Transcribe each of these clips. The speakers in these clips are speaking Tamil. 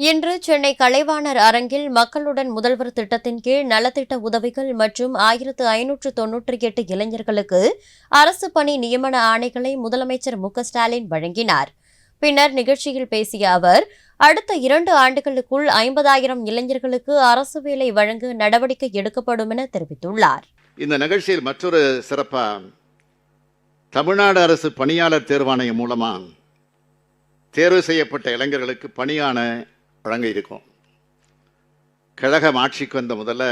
இன்று சென்னை கலைவாணர் அரங்கில் மக்களுடன் முதல்வர் திட்டத்தின் கீழ் நலத்திட்ட உதவிகள் மற்றும் ஆயிரத்து ஐநூற்று தொன்னூற்றி எட்டு இளைஞர்களுக்கு அரசு பணி நியமன ஆணைகளை முதலமைச்சர் மு ஸ்டாலின் வழங்கினார். பின்னர் நிகழ்ச்சியில் பேசிய அவர் அடுத்த இரண்டு ஆண்டுகளுக்குள் ஐம்பதாயிரம் இளைஞர்களுக்கு அரசு வேலை வழங்க நடவடிக்கை எடுக்கப்படும் என தெரிவித்துள்ளார். இந்த நிகழ்ச்சியில் மற்றொரு சிறப்பா தமிழ்நாடு அரசு பணியாளர் தேர்வாணையம் மூலமா தேர்வு செய்யப்பட்ட இளைஞர்களுக்கு பணியான வழங்க இருக்கும். கழகம் ஆட்சிக்கு வந்த முதல்ல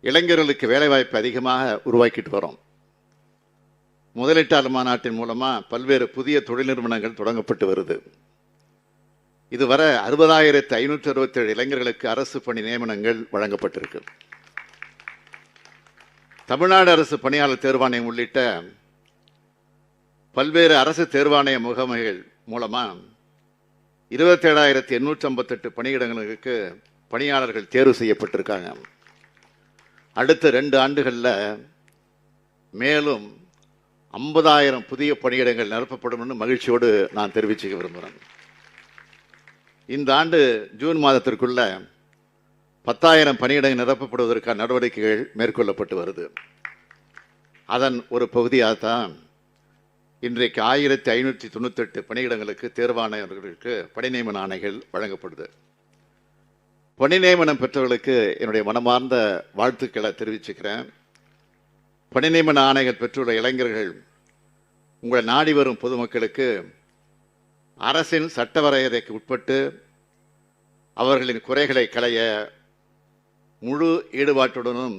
இளைஞர்களுக்கு வேலைவாய்ப்பு அதிகமாக உருவாக்கிட்டு வரோம். முதலீட்டாளர் மாநாட்டின் மூலமாக பல்வேறு புதிய தொழில் நிறுவனங்கள் தொடங்கப்பட்டு வருது. இதுவரை அறுபதாயிரத்து ஐநூற்றி அறுபத்தேழு இளைஞர்களுக்கு அரசு பணி நியமனங்கள் வழங்கப்பட்டிருக்கு. தமிழ்நாடு அரசு பணியாளர் தேர்வாணையம் உள்ளிட்ட பல்வேறு அரசு தேர்வாணைய முகமைகள் மூலமாக இருபத்தேழாயிரத்தி எண்ணூற்றி ஐம்பத்தெட்டு பணியிடங்களுக்கு பணியாளர்கள் தேர்வு செய்யப்பட்டிருக்காங்க. அடுத்த ரெண்டு ஆண்டுகளில் மேலும் ஐம்பதாயிரம் புதிய பணியிடங்கள் நிரப்பப்படும் மகிழ்ச்சியோடு நான் தெரிவிச்சுக்க விரும்புகிறேன் இந்த ஆண்டு ஜூன் மாதத்திற்குள்ள பத்தாயிரம் பணியிடங்கள் நிரப்பப்படுவதற்கான நடவடிக்கைகள் மேற்கொள்ளப்பட்டு வருது. அதன் ஒரு பகுதியாக தான் இன்றைக்கு ஆயிரத்தி ஐநூற்றி தொண்ணூத்தெட்டு பணியிடங்களுக்கு தேர்வானவர்களுக்கு பணி நியமன ஆணைகள் வழங்கப்படுது. பணி நியமனம் பெற்றவர்களுக்கு என்னுடைய மனமார்ந்த வாழ்த்துக்களை தெரிவிச்சுக்கிறேன். பணி நியமன ஆணைகள் பெற்றுள்ள இளைஞர்கள் உங்களை நாடி வரும் பொதுமக்களுக்கு அரசின் சட்ட வரையறைக்கு உட்பட்டு அவர்களின் குறைகளை களைய முழு ஈடுபாட்டுடனும்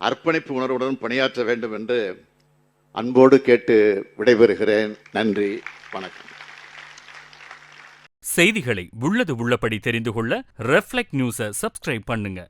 அர்ப்பணிப்பு உணர்வுடனும் பணியாற்ற வேண்டும் என்று அன்போடு கேட்டு விடைபெறுகிறேன். நன்றி வணக்கம். செய்திகளை உள்ளது உள்ளபடி தெரிந்து கொள்ள ரெஃப்ளெக்ட் நியூஸை சப்ஸ்கிரைப் பண்ணுங்க.